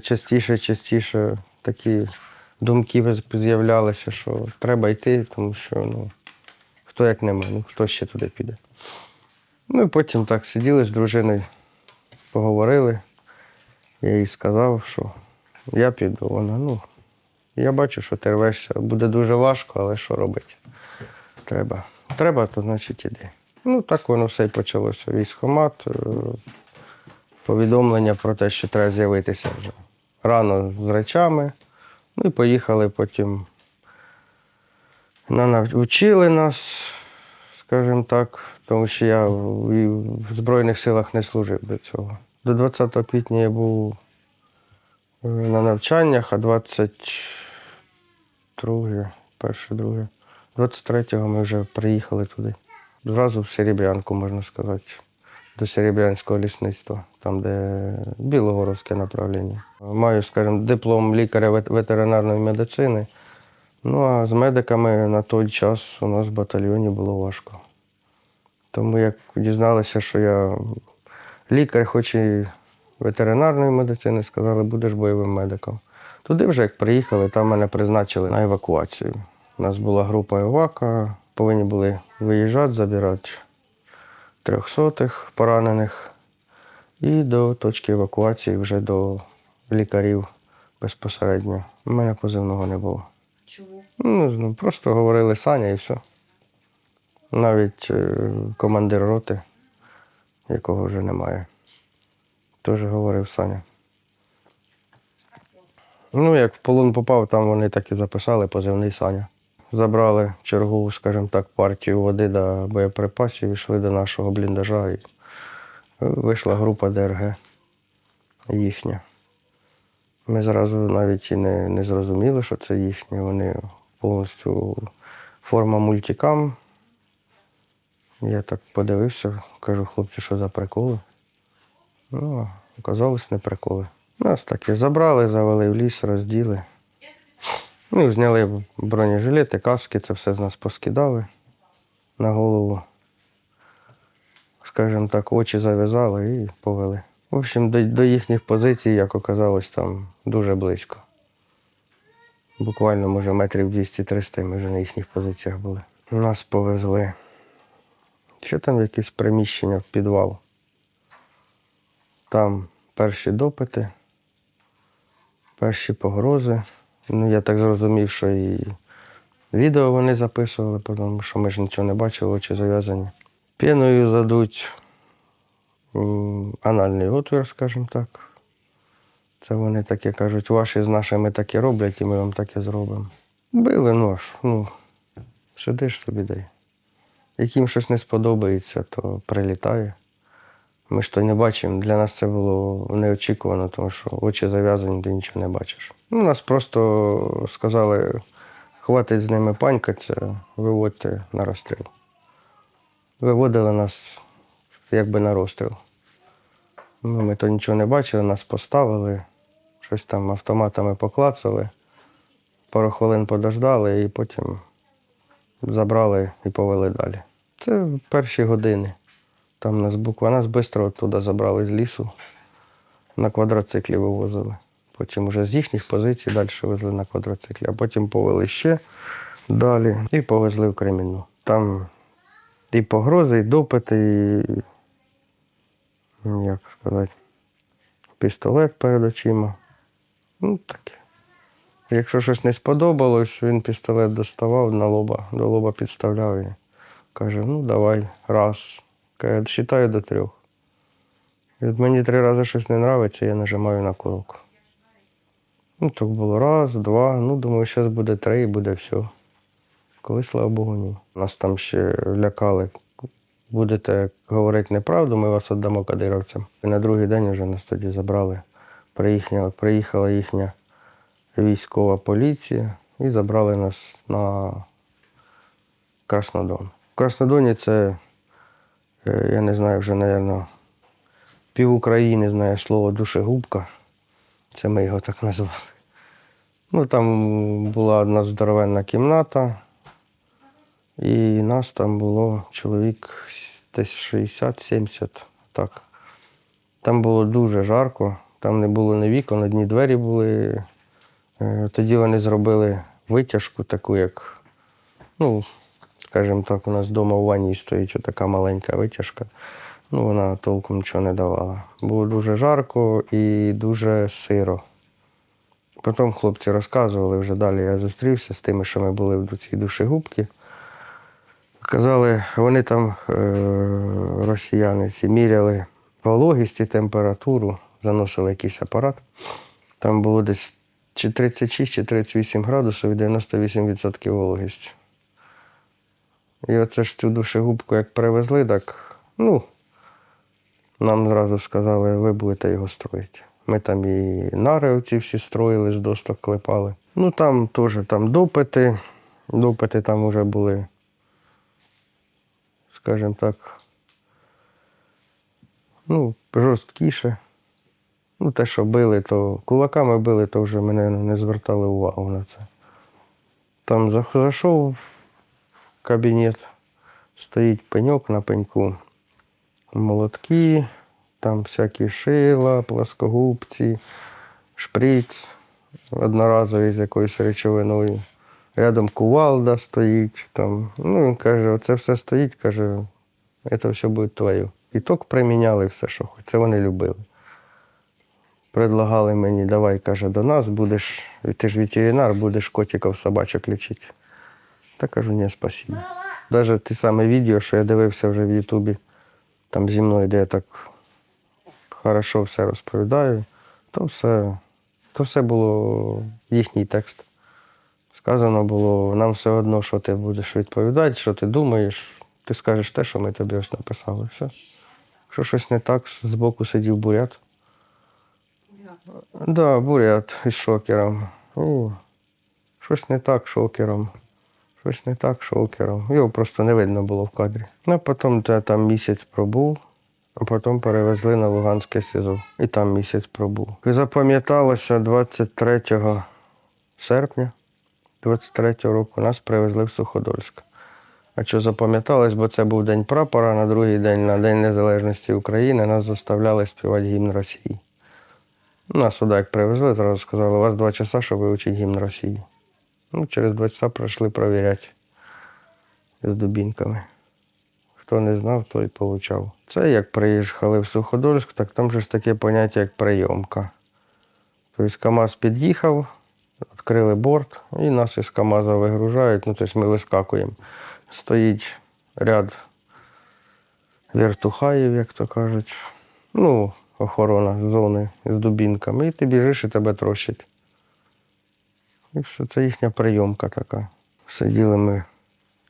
Частіше, частіше такі думки з'являлися, що треба йти, тому що ну, хто як не ну хто ще туди піде. Ну і потім так сиділи з дружиною, поговорили. Я їй сказав, що я піду. Вона, ну, я бачу, що ти рвешся. Буде дуже важко, але що робити? Треба. Треба, то значить іди. Ну, так воно все і почалося. Військомат, е, повідомлення про те, що треба з'явитися вже рано з речами. Ну і поїхали потім. На нав- Вчили нас, скажімо так, тому що я в Збройних силах не служив до цього. До 20 квітня я був е, на навчаннях, а 22, перше, друге, 23-го ми вже приїхали туди. Зразу в Серебрянку, можна сказати, до Серебрянського лісництва, там, де Білогоровське направлення. Маю, скажімо, диплом лікаря ветеринарної медицини. Ну а з медиками на той час у нас в батальйоні було важко. Тому як дізналися, що я лікар, хоч і ветеринарної медицини, сказали, будеш бойовим медиком. Туди вже як приїхали, там мене призначили на евакуацію. У нас була група евака, повинні були виїжджати, забирати трьохсотих поранених і до точки евакуації вже до лікарів безпосередньо. У мене позивного не було. Чому? Ну, просто говорили Саня і все. Навіть е, командир роти, якого вже немає, теж говорив Саня. Ну, як в полон попав, там вони так і записали позивний Саня. Забрали чергову, скажімо так, партію води до боєприпасів, йшли до нашого бліндажа і вийшла група ДРГ їхня. Ми зразу навіть і не, не зрозуміли, що це їхні. Вони повністю форма мультикам. Я так подивився, кажу, хлопці, що за приколи. Ну, оказалось не приколи. Нас так і забрали, завели в ліс, розділи. Ну, зняли бронежилети, каски, це все з нас поскидали на голову. Скажімо так, очі зав'язали і повели. В общем, до, до їхніх позицій, як оказалось, там дуже близько. Буквально, може, метрів 200-300 ми вже на їхніх позиціях були. Нас повезли. Ще там якесь приміщення в підвал. Там перші допити, перші погрози. Ну, я так зрозумів, що і відео вони записували, тому що ми ж нічого не бачили, очі зав'язані. Піною задуть анальний отвір, скажімо так. Це вони таке кажуть, ваші з нашими таке роблять, і ми вам таке зробимо. Били нож, ну, сидиш собі дай. Яким щось не сподобається, то прилітає. Ми ж то не бачимо. Для нас це було неочікувано, тому що очі зав'язані, ти нічого не бачиш. Ну, нас просто сказали, хватить з ними панькатися, виводьте на розстріл. Виводили нас якби на розстріл. Ну, ми то нічого не бачили, нас поставили, щось там автоматами поклацали, пару хвилин подождали і потім забрали і повели далі. Це перші години. Там нас буква нас швидко туди забрали з лісу, на квадроциклі вивозили. Потім вже з їхніх позицій далі везли на квадроциклі, а потім повели ще далі і повезли в Кремінну. Там і погрози, і допити, і ну, як сказати, пістолет перед очима. Ну, таке. Якщо щось не сподобалось, він пістолет доставав на лоба, до лоба підставляв і каже, ну давай, раз. Каже, считаю до трьох. От мені три рази щось не подобається, я нажимаю на курок. Ну, так було раз, два, ну, думаю, зараз буде три і буде все. Коли, слава Богу, ні. Нас там ще лякали. Будете говорити неправду, ми вас віддамо кадировцям. І на другий день вже нас тоді забрали. Приїхала, приїхала їхня військова поліція і забрали нас на Краснодон. В Краснодоні це, я не знаю, вже, мабуть, пів України знає слово душегубка. Це ми його так назвали. Ну, там була одна здоровенна кімната, і нас там було чоловік десь 60-70, так. Там було дуже жарко, Там не було ні вікон, одні двері були. Е, Тоді вони зробили витяжку, таку, як, ну, скажімо так, у нас вдома у ванні стоїть така маленька витяжка. Ну, вона толком нічого не давала. Було дуже жарко і дуже сиро. Потім хлопці розказували, вже далі я зустрівся з тими, що ми були в цій душегубці. Казали, вони там, е, росіяни, ці міряли вологість і температуру, заносили якийсь апарат. Там було десь чи 36, чи 38 градусів і 98% вологість. І оце ж цю душегубку як привезли, так, ну, нам зразу сказали, ви будете його строїти. Ми там і нари оці всі строїли, з досток клепали. Ну там теж там допити. Допити там вже були, скажімо так, ну, жорсткіше. Ну, те, що били, то кулаками били, то вже мене не звертали увагу на це. Там зайшов кабінет, стоїть пеньок на пеньку, молотки, там всякі шила, плоскогубці, шприц одноразовий з якоюсь речовиною. Рядом кувалда стоїть. Там. Ну, він каже, оце все стоїть, каже, це все буде твоє. І ток приміняли все, що хоч. Це вони любили. Предлагали мені, давай, каже, до нас будеш, ти ж ветеринар, будеш котиків, собачок лічити. Та кажу, ні, спасибо. Навіть те саме відео, що я дивився вже в Ютубі, там зі мною, де я так хорошо все розповідаю, то все, то все було їхній текст. Сказано було, нам все одно, що ти будеш відповідати, що ти думаєш, ти скажеш те, що ми тобі ось написали. Все. Якщо щось не так, збоку сидів бурят. Так, да, бурят із шокером. О, щось не так шокером. Щось не так шокером. Його просто не видно було в кадрі. Ну, а потім я там місяць пробув, а потім перевезли на Луганське СІЗО. І там місяць пробув. І запам'яталося 23 серпня 23-го року нас привезли в Суходольськ. А що запам'яталось, бо це був День прапора, на другий день, на День Незалежності України, нас заставляли співати гімн Росії. Нас сюди як привезли, одразу сказали, у вас два часа, щоб вивчити гімн Росії. Ну, через два часа прийшли перевіряти з дубінками. Хто не знав, той получав. Це як приїхали в Суходольськ, так там же ж таке поняття, як прийомка. Тобто КАМАЗ під'їхав, відкрили борт і нас із КАМАЗа вигружають, ну тобто ми вискакуємо. Стоїть ряд вертухаїв, як то кажуть. Ну, охорона зони з дубінками. І ти біжиш і тебе трощать. І все, це їхня прийомка така. Сиділи ми,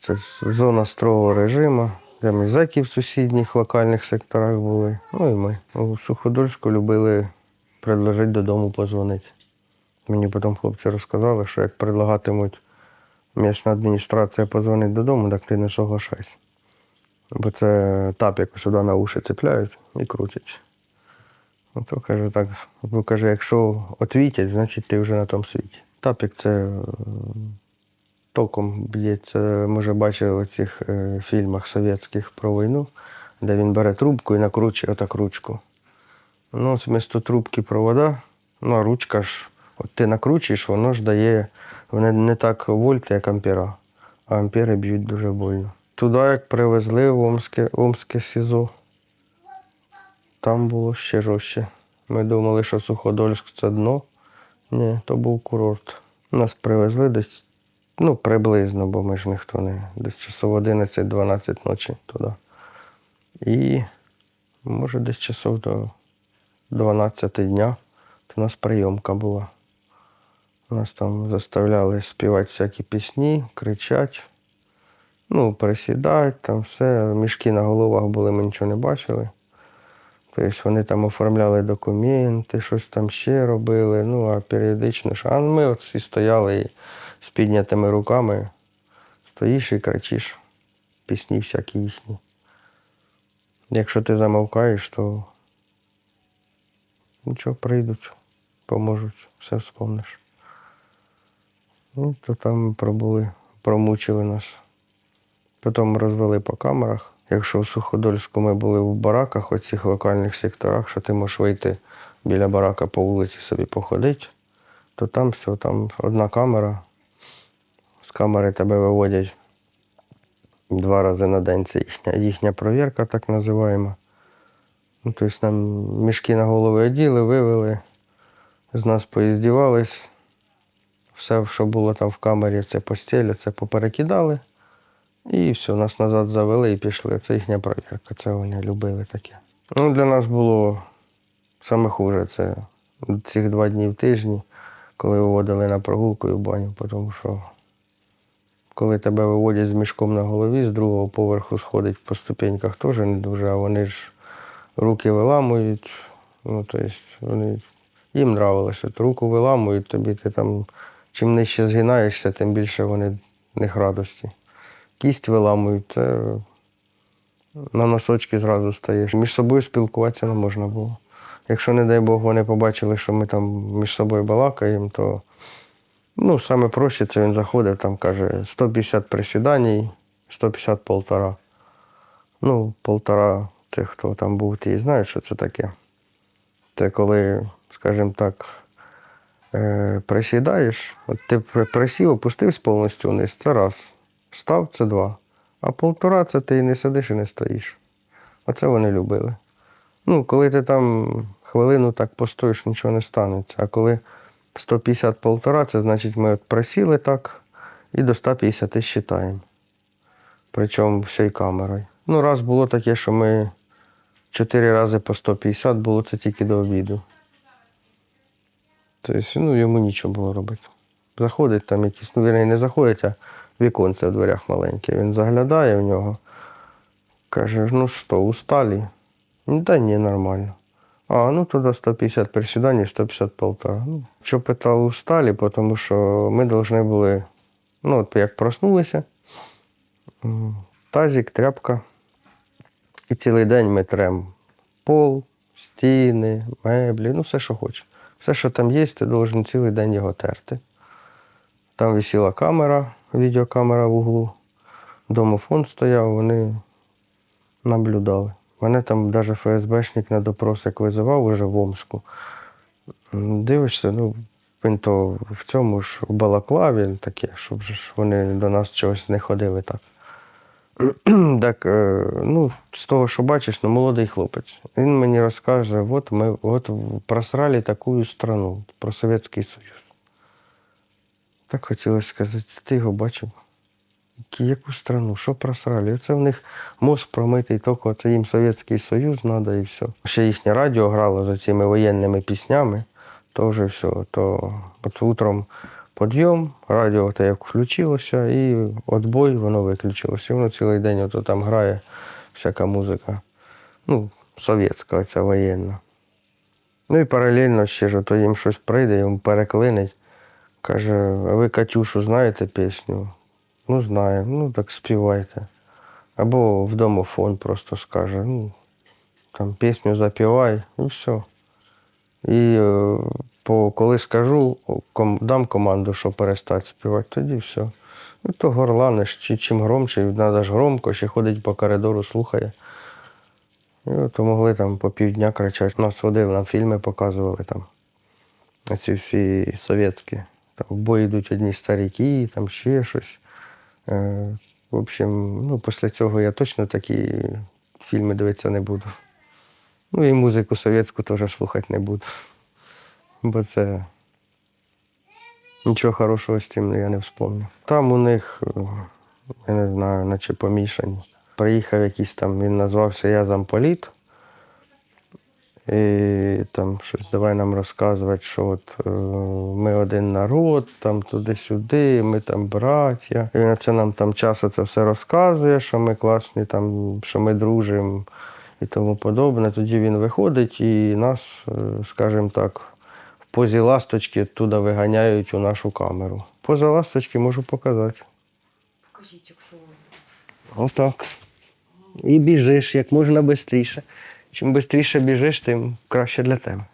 це зона строгого режиму. Там і зеки в сусідніх локальних секторах були. Ну і ми. У Суходольську любили предложити додому позвонити. Мені потім хлопці розказали, що як предлагатимуть місцевна адміністрація позвонити додому, так ти не соглашайся. Бо це тапік сюди на уші цепляють і крутять. Ну, то каже так, ну каже, якщо отвітять, значить ти вже на тому світі. Тапік це е, током б'ється. Ми вже бачили в цих е, фільмах совєтських про війну, де він бере трубку і накручує отак ручку. Ну, вмісто трубки провода, ну а ручка ж, от ти накручуєш, воно ж дає вони не так вольти, як ампера, а ампери б'ють дуже больно. Туди, як привезли в Омське, Омське СІЗО, там було ще жорстче. Ми думали, що Суходольськ це дно. Ні, то був курорт. Нас привезли десь, ну, приблизно, бо ми ж ніхто не. Десь часов 11-12 ночі туди. І може десь часов до 12 дня, то у нас прийомка була. Нас там заставляли співати всякі пісні, кричати, ну, присідати, там все. Мішки на головах були, ми нічого не бачили. Тобто вони там оформляли документи, щось там ще робили. Ну, а періодично, ж- а ми от всі стояли і з піднятими руками, стоїш і кричиш, пісні всякі їхні. Якщо ти замовкаєш, то нічого прийдуть, поможуть, все вспомниш. Ну, то там пробули, промучили нас. Потім розвели по камерах. Якщо в Суходольську ми були в бараках, оцих локальних секторах, що ти можеш вийти біля барака по вулиці собі походить, то там все, там одна камера. З камери тебе виводять два рази на день. Це їхня, їхня провірка, так називаємо. Ну, тобто нам мішки на голови оділи, вивели, з нас поїздівались. Все, що було там в камері, це постіль, це поперекидали. І все, нас назад завели і пішли. Це їхня провірка, це вони любили таке. Ну, для нас було саме хуже це цих два дні в тижні, коли виводили на прогулку і в баню, тому що коли тебе виводять з мішком на голові, з другого поверху сходить по ступеньках теж не дуже, а вони ж руки виламують. Ну, тобто вони, їм нравилося. Руку виламують, тобі ти там чим нижче згинаєшся, тим більше вони них радості. Кість виламують, це на носочки зразу стаєш. Між собою спілкуватися не можна було. Якщо, не дай Бог, вони побачили, що ми там між собою балакаємо, то ну, саме проще це він заходив, там каже 150 присідань, 150 полтора. Ну, полтора, це хто там був, ті знають, що це таке. Це коли, скажімо так, е, присідаєш, от ти присів, опустився повністю вниз, це раз. Став це два. А полтора це ти не сидиш і не стоїш. Оце вони любили. Ну, коли ти там хвилину так постоїш, нічого не станеться. А коли 150 полтора, це значить ми от присіли так і до 150 считаємо. Причому всією камерою. Ну, раз було таке, що ми чотири рази по 150 було це тільки до обіду. Тобто, ну, йому нічого було робити. Заходить там якісь, ну, він не заходить, а віконце в дверях маленьке. Він заглядає в нього, каже, ну що, усталі? Та ні, нормально. А, ну тоді 150 присідань і 150 полтора. Ну, що питали усталі, тому що ми повинні були, ну, от як проснулися, тазик, тряпка. І цілий день ми трем пол, стіни, меблі, ну все, що хочеш. Все, що там є, ти должен цілий день його терти. Там висіла камера, відеокамера в углу. Домофон стояв, вони наблюдали. Мене там навіть ФСБшник на допрос як визивав уже в Омску. М, Дивишся, ну, він то в цьому ж в балаклаві таке, щоб ж вони до нас чогось не ходили так. Так, е, ну, з того, що бачиш, ну, молодий хлопець. Він мені розкаже, от ми от просрали таку страну, про Совєтський Союз. Так хотілося сказати, ти його бачив? Яку страну? Що просрали? Це в них мозк промитий, тільки це їм Совєтський Союз треба і все. Ще їхнє радіо грало за цими воєнними піснями, то вже все. То от утром підйом, радіо те як включилося, і отбой, воно виключилося. І воно цілий день ото там грає всяка музика. Ну, совєтська, ця воєнна. Ну і паралельно ще ж ото їм щось прийде, йому переклинить. Каже, а ви Катюшу знаєте пісню? Ну, знаю, ну так співайте. Або в домофон просто скаже, ну, там пісню запівай, і все. І е, по, коли скажу, ком, дам команду, що перестати співати, тоді все. Ну, то горланиш, чи чим громче, треба ж громко, ще ходить по коридору, слухає. І от могли там по півдня кричати. Нас водили, нам фільми показували там. Ці всі совєтські. Там в бой йдуть одні старіки, там ще щось. Е, в общем, ну, після цього я точно такі фільми дивитися не буду. Ну і музику совєтську теж слухати не буду. Бо це нічого хорошого з цим я не вспомню. Там у них, е, я не знаю, наче помішані. Приїхав якийсь там, він назвався Я замполіт. І там щось давай нам розказувати, що от е, ми один народ, там туди-сюди, ми там браття. І він це нам там часу це все розказує, що ми класні, там, що ми дружимо і тому подобне. Тоді він виходить і нас, е, скажімо так, в позі ласточки туди виганяють у нашу камеру. Поза ласточки можу показати. Покажіть, якщо Отак. І біжиш як можна швидше. Чим швидше біжиш, тим краще для тебе.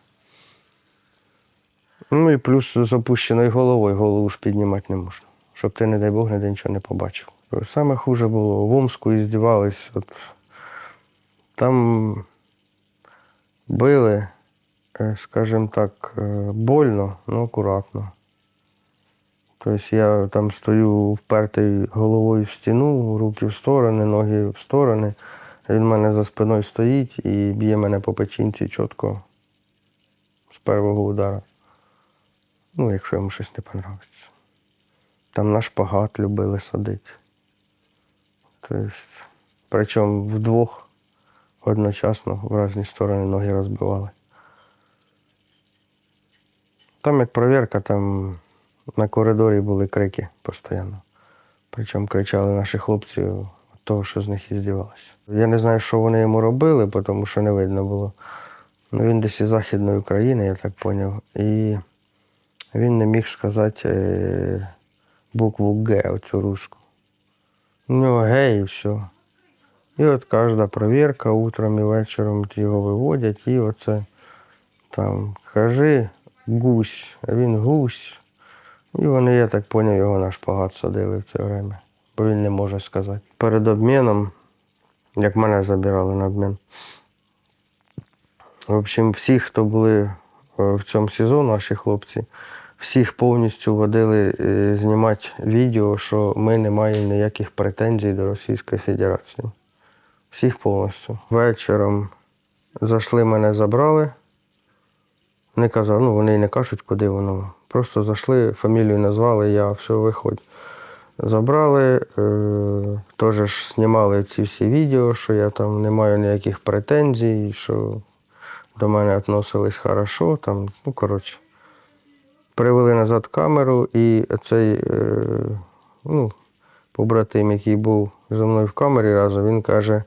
Ну і плюс з опущеною головою голову ж піднімати не можна. Щоб ти, не дай Бог, ніде нічого не побачив. Саме хуже було в Омску і здівались. От, там били, е, скажімо так, е, больно, але акуратно. Тобто я там стою впертий головою в стіну, руки в сторони, ноги в сторони. Він в мене за спиною стоїть і б'є мене по печінці чітко з першого удара. Ну, якщо йому щось не подобається. Там на шпагат любили садити. Тобто, причому вдвох одночасно в різні сторони ноги розбивали. Там як провірка, там на коридорі були крики постійно. Причому кричали наші хлопці того, що з них і здівалося. Я не знаю, що вони йому робили, тому що не видно було. Ну, він десь із Західної України, я так зрозумів. І він не міг сказати е, букву Г, оцю русську. У нього гей і все. І от кожна провірка утром і вечором його виводять, і оце там кажи гусь, а він гусь. І вони, я так зрозумів, його на шпагат садили в це время, не може сказати. Перед обміном, як мене забирали на обмін. В общем, всі, хто були е, в цьому СІЗО, наші хлопці, всіх повністю водили е, знімати відео, що ми не маємо ніяких претензій до Російської Федерації. Всіх повністю. Вечором зайшли, мене забрали. Не казав, ну вони не кажуть, куди воно. Просто зайшли, фамілію назвали, я все, виходь. Забрали, е, теж знімали ці всі відео, що я там не маю ніяких претензій, що до мене відносились хорошо. Там, ну, коротше. Привели назад камеру, і цей е, ну, побратим, який був зі мною в камері разом, він каже,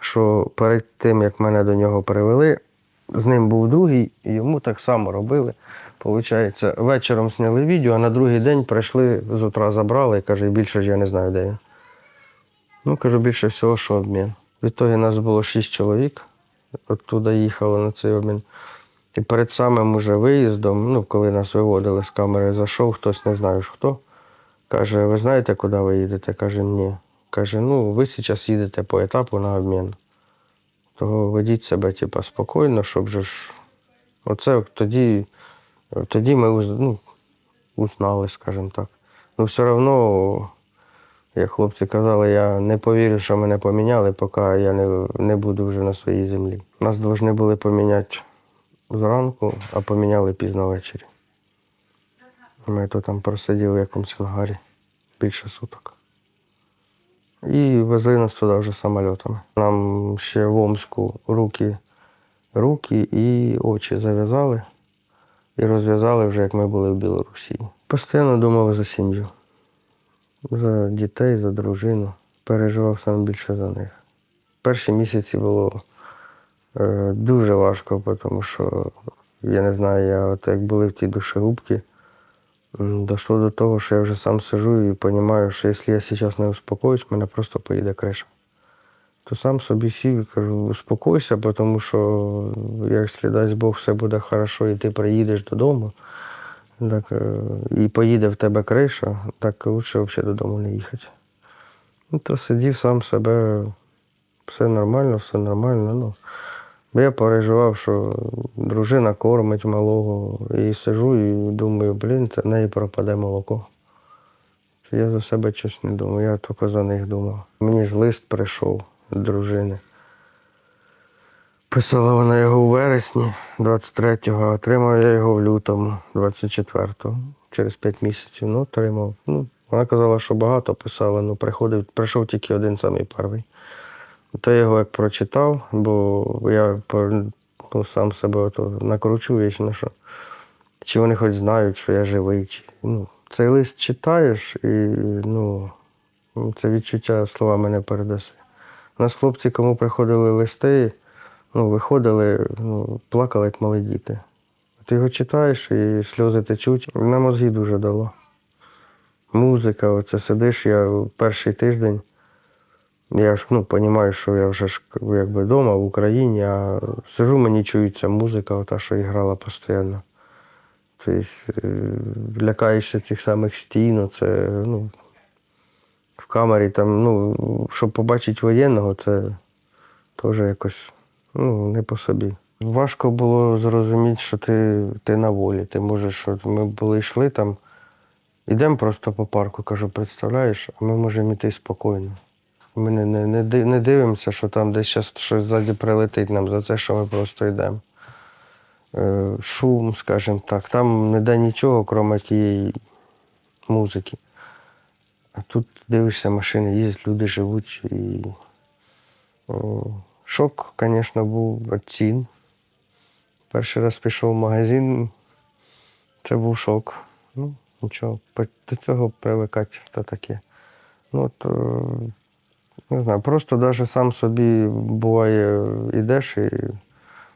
що перед тим, як мене до нього привели, з ним був другий, і йому так само робили. Получається, вечором зняли відео, а на другий день прийшли, з утра забрали і каже, більше ж я не знаю, де він. Ну, кажу, більше всього, що обмін. Відтоді нас було шість чоловік, оттуда їхало на цей обмін. І перед самим уже виїздом, ну, коли нас виводили з камери, зайшов хтось, не знаю ж хто. Каже, ви знаєте, куди ви їдете? Каже, ні. Каже, ну, ви зараз їдете по етапу на обмін. Того ведіть себе, типа, спокійно, щоб же ж. Оце тоді, тоді ми ну, узнали, скажімо так. Ну, все одно, як хлопці казали, я не повірю, що мене поміняли, поки я не, не буду вже на своїй землі. Нас повинні були поміняти зранку, а поміняли пізно ввечері. Ми то там просиділи в якомусь ангарі більше суток. І везли нас туди вже самольотами. Нам ще в Омську руки, руки і очі зав'язали і розв'язали вже, як ми були в Білорусі. Постійно думав за сім'ю, за дітей, за дружину. Переживав саме більше за них. Перші місяці було е, дуже важко, тому що я не знаю, я от як були в тій душегубці, дійшло до того, що я вже сам сижу і розумію, що якщо я зараз не успокоюсь, мене просто поїде криша. То сам собі сів і кажу, успокойся, тому що якщо дасть Бог, все буде хорошо, і ти приїдеш додому, так, е, і поїде в тебе криша, так краще взагалі додому не їхати. Ну, то сидів сам себе, все нормально, все нормально. Ну, я переживав, що дружина кормить малого, і сижу і думаю, блін, це неї пропаде молоко. Це Я за себе щось не думав, я тільки за них думав. Мені ж лист прийшов дружини. Писала вона його у вересні 23-го, а отримав я його в лютому 24-го. Через 5 місяців. Ну, отримав. Ну, вона казала, що багато писала, ну приходив, прийшов тільки один самий перший. То я його як прочитав, бо я ну, сам себе ото накручу вічно, що чи вони хоч знають, що я живий. Чи, ну, цей лист читаєш і ну, це відчуття словами не передаси. У нас хлопці, кому приходили листи, ну, виходили, ну, плакали, як малі діти. Ти його читаєш і сльози течуть. На мозги дуже дало. Музика, оце сидиш, я перший тиждень. Я ж ну, розумію, що я вже ж якби вдома в Україні, а сижу, мені чується музика, та, що грала постійно. Тобто е, лякаєшся цих самих стін, це ну, в камері там, ну, щоб побачити воєнного, це теж якось ну, не по собі. Важко було зрозуміти, що ти, ти на волі. Ти можеш, от ми були йшли там, ідемо просто по парку, кажу, представляєш, а ми можемо йти спокійно. Ми не, не, не, не дивимося, що там десь щас щось ззаді прилетить нам за це, що ми просто йдемо. Е, шум, скажімо так, там не де нічого, крім тієї музики. А тут дивишся, машини їздять, люди живуть. І... Шок, звісно, був цін. Перший раз пішов в магазин, це був шок. Ну, нічого, до цього привикати та таке. Ну, от, е, не знаю, просто навіть сам собі буває, йдеш і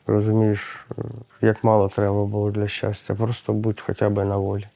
розумієш, е, як мало треба було для щастя. Просто будь хоча б на волі.